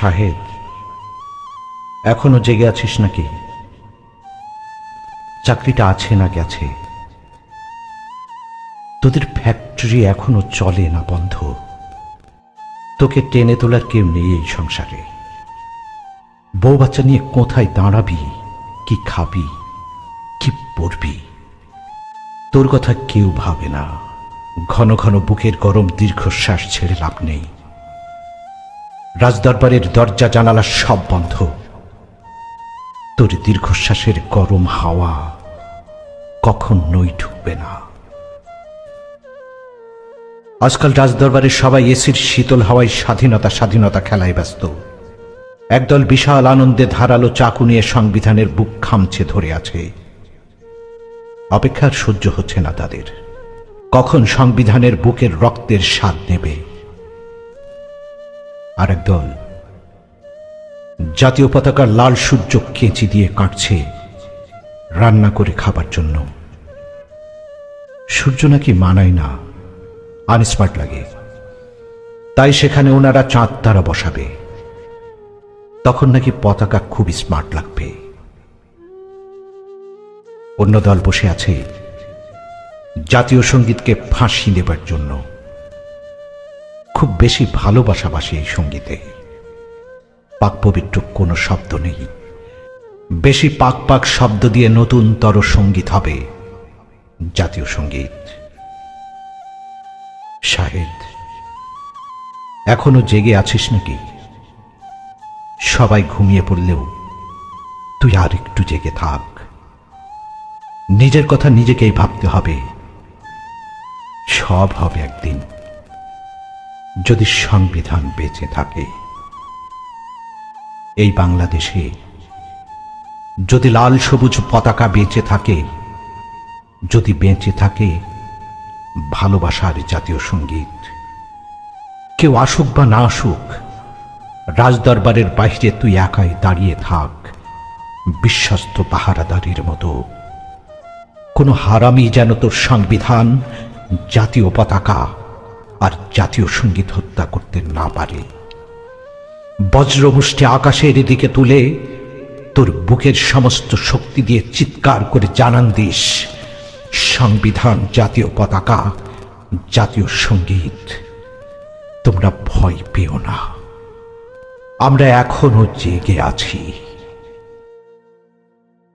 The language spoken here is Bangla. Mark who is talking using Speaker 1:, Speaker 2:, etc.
Speaker 1: শাহেদ এখনও জেগে আছিস নাকি? চাকরিটা আছে না গেছে? তোদের ফ্যাক্টরি এখনও চলে না বন্ধ। তোকে টেনে তোলার কেউ নেই এই সংসারে। বউ বাচ্চা নিয়ে কোথায় দাঁড়াবি? কি খাবি? কি পড়বি? তোর কথা কেউ ভাবে না। ঘন ঘন বুকের গরম দীর্ঘশ্বাস ছেড়ে লাভ নেই। রাজদরবারের দরজা জানালা সব বন্ধ। তোর দীর্ঘশ্বাসের গরম হাওয়া কখন নই ঢুকবে না। আজকাল রাজদরবারের সবাই এসির শীতল হাওয়ায় স্বাধীনতা স্বাধীনতা খেলায় ব্যস্ত। একদল বিশাল আনন্দে ধারালো চাকু নিয়ে সংবিধানের বুক খামছে ধরে আছে। অপেক্ষার সহ্য হচ্ছে না তাদের। কখন সংবিধানের বুকের রক্তের স্বাদ নেবে? আর একদল জাতীয় পতাকার লাল সূর্য কেঁচি দিয়ে কাটছে রান্না করে খাবার জন্য। সূর্য নাকি মানায় না, আনস্মার্ট লাগে। তাই সেখানে ওনারা চাঁদ তারা বসাবে। তখন নাকি পতাকা খুব স্মার্ট লাগবে। অন্য দল বসে আছে জাতীয় সঙ্গীতকে ফাঁসি দেবার জন্য। খুব বেশি ভালোবাসাবাসী এই সঙ্গীতে। পাক পবিত্র কোনো শব্দ নেই। বেশি পাক পাক শব্দ দিয়ে নতুন তর সংগীত হবে জাতীয় সংগীত। শাহেদ, এখনও জেগে আছিস নাকি? সবাই ঘুমিয়ে পড়লেও তুই আর একটু জেগে থাক। নিজের কথা নিজেকেই ভাবতে হবে। সব হবে একদিন। যদি সংবিধান বেঁচে থাকে। এই বাংলাদেশে যদি লাল সবুজ পতাকা বেঁচে থাকে, যদি বেঁচে থাকে ভালোবাসার জাতীয় সংগীত, কেউ আসুক বা না আসুক, রাজদরবারের বাইরে তুই একাই দাঁড়িয়ে থাক, বিশ্বস্ত পাহারাদারির মতো। কোনো হারামি যেন তোর সংবিধান জাতীয় পতাকা আর জাতীয় সংগীত হত্যা করতে না পারে। বজ্রমুষ্টি আকাশের দিকে তুলে তোর বুকের সমস্ত শক্তি দিয়ে চিৎকার করে জানান দিস, সংবিধান, জাতীয় পতাকা, জাতীয় সংগীত। তোমরা ভয় পেও না। আমরা এখনও জেগে আছি।